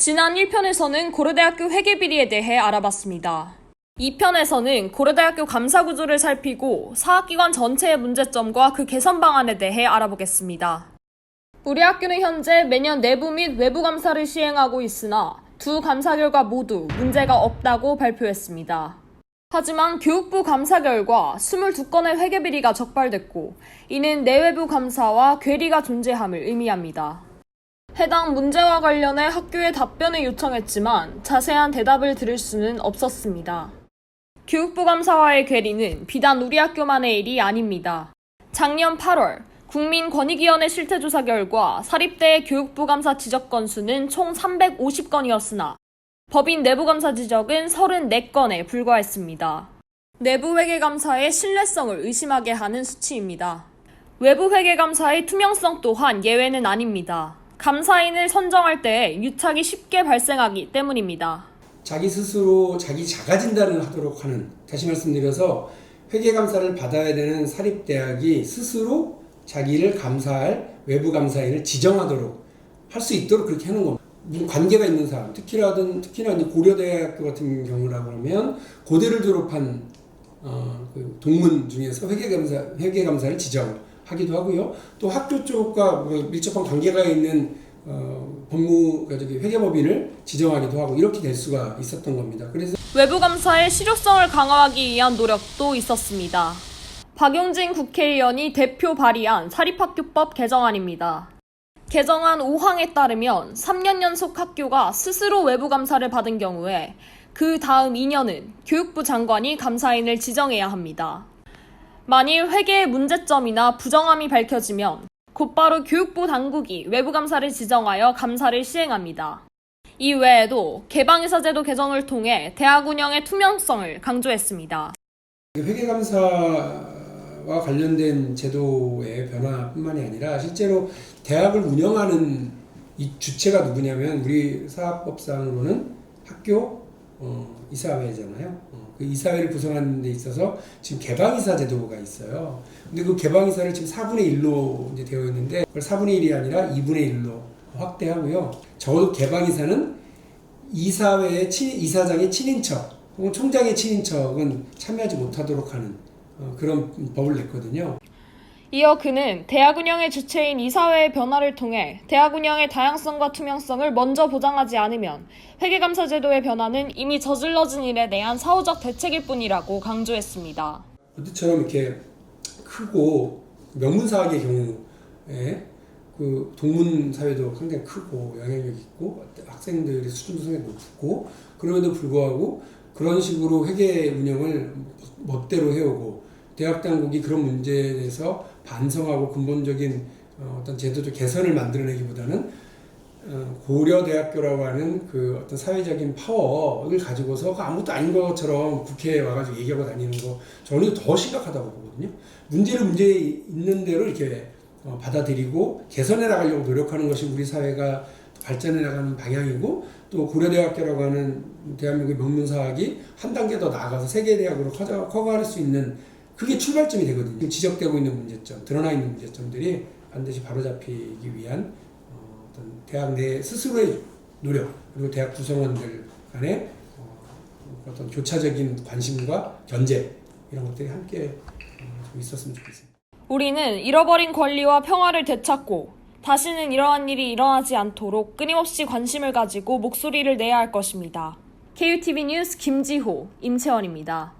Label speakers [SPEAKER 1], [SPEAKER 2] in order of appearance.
[SPEAKER 1] 지난 1편에서는 고려대학교 회계비리에 대해 알아봤습니다. 2편에서는 고려대학교 감사 구조를 살피고 사학기관 전체의 문제점과 그 개선 방안에 대해 알아보겠습니다. 우리 학교는 현재 매년 내부 및 외부 감사를 시행하고 있으나 두 감사 결과 모두 문제가 없다고 발표했습니다. 하지만 교육부 감사 결과 22건의 회계비리가 적발됐고 이는 내외부 감사와 괴리가 존재함을 의미합니다. 해당 문제와 관련해 학교에 답변을 요청했지만 자세한 대답을 들을 수는 없었습니다. 교육부 감사와의 괴리는 비단 우리 학교만의 일이 아닙니다. 작년 8월 국민권익위원회 실태조사 결과 사립대의 교육부 감사 지적 건수는 총 350건이었으나 법인 내부 감사 지적은 34건에 불과했습니다. 내부 회계 감사의 신뢰성을 의심하게 하는 수치입니다. 외부 회계 감사의 투명성 또한 예외는 아닙니다. 감사인을 선정할 때 유착이 쉽게 발생하기 때문입니다.
[SPEAKER 2] 자기 스스로 자기 자가 진단을 하도록 하는 다시 말씀드려서 회계 감사를 받아야 되는 사립 대학이 스스로 자기를 감사할 외부 감사인을 지정하도록 할 수 있도록 그렇게 하는 겁니다. 관계가 있는 사람, 특히라든 특히나 고려대학교 같은 경우라고 하면 고대를 졸업한 어, 그 동문 중에서 회계감사 회계감사를 지정 하기도 하고요. 또 학교 쪽과 뭐 밀접한 관계가 있는 어, 법무 그러니까 저기 회계법인을 지정하기도 하고 이렇게 될 수가 있었던 겁니다. 그래서
[SPEAKER 1] 외부 감사의 실효성을 강화하기 위한 노력도 있었습니다. 박용진 국회의원이 대표 발의한 사립학교법 개정안입니다. 개정안 5항에 따르면 3년 연속 학교가 스스로 외부 감사를 받은 경우에 그 다음 2년은 교육부 장관이 감사인을 지정해야 합니다. 만일 회계의 문제점이나 부정함이 밝혀지면 곧바로 교육부 당국이 외부 감사를 지정하여 감사를 시행합니다. 이 외에도 개방이사 제도 개정을 통해 대학 운영의 투명성을 강조했습니다.
[SPEAKER 2] 회계 감사와 관련된 제도의 변화뿐만이 아니라 실제로 대학을 운영하는 이 주체가 누구냐면 우리 사학법상으로는 학교 어, 이사회잖아요. 어, 그 이사회를 구성하는 데 있어서 지금 개방이사 제도가 있어요. 근데 그 개방이사를 지금 4분의 1로 이제 되어 있는데 그걸 4분의 1이 아니라 2분의 1로 확대하고요. 적어도 개방이사는 이사회의 친, 이사장의 친인척 혹은 총장의 친인척은 참여하지 못하도록 하는 어, 그런 법을 냈거든요.
[SPEAKER 1] 이어 그는 대학 운영의 주체인 이사회의 변화를 통해 대학 운영의 다양성과 투명성을 먼저 보장하지 않으면 회계감사 제도의 변화는 이미 저질러진 일에 대한 사후적 대책일 뿐이라고 강조했습니다.
[SPEAKER 2] 그때처럼 이렇게 크고 명문사학의 경우에 그 동문 사회도 상당히 크고 영향력 있고 학생들의 수준도 상당히 높고 그럼에도 불구하고 그런 식으로 회계 운영을 멋대로 해오고 대학 당국이 그런 문제에 대해서 반성하고 근본적인 어, 어떤 제도적 개선을 만들어내기보다는 어, 고려대학교라고 하는 그 어떤 사회적인 파워를 가지고서 그 아무것도 아닌 것처럼 국회에 와가지고 얘기하고 다니는 거 저는 더 심각하다고 보거든요. 문제를 문제 있는 대로 이렇게 어, 받아들이고 개선해 나가려고 노력하는 것이 우리 사회가 발전해 나가는 방향이고 또 고려대학교라고 하는 대한민국의 명문사학이 한 단계 더 나아가서 세계대학으로 커져, 커갈 수 있는 그게 출발점이 되거든요. 지적되고 있는 문제점, 드러나 있는 문제점들이 반드시 바로잡히기 위한 어, 어떤 대학 내 스스로의 노력 그리고 대학 구성원들 간의 어, 어떤 교차적인 관심과 견제 이런 것들이 함께 어, 좀 있었으면 좋겠습니다.
[SPEAKER 1] 우리는 잃어버린 권리와 평화를 되찾고 다시는 이러한 일이 일어나지 않도록 끊임없이 관심을 가지고 목소리를 내야 할 것입니다. KUTV 뉴스 김지호, 임채원입니다.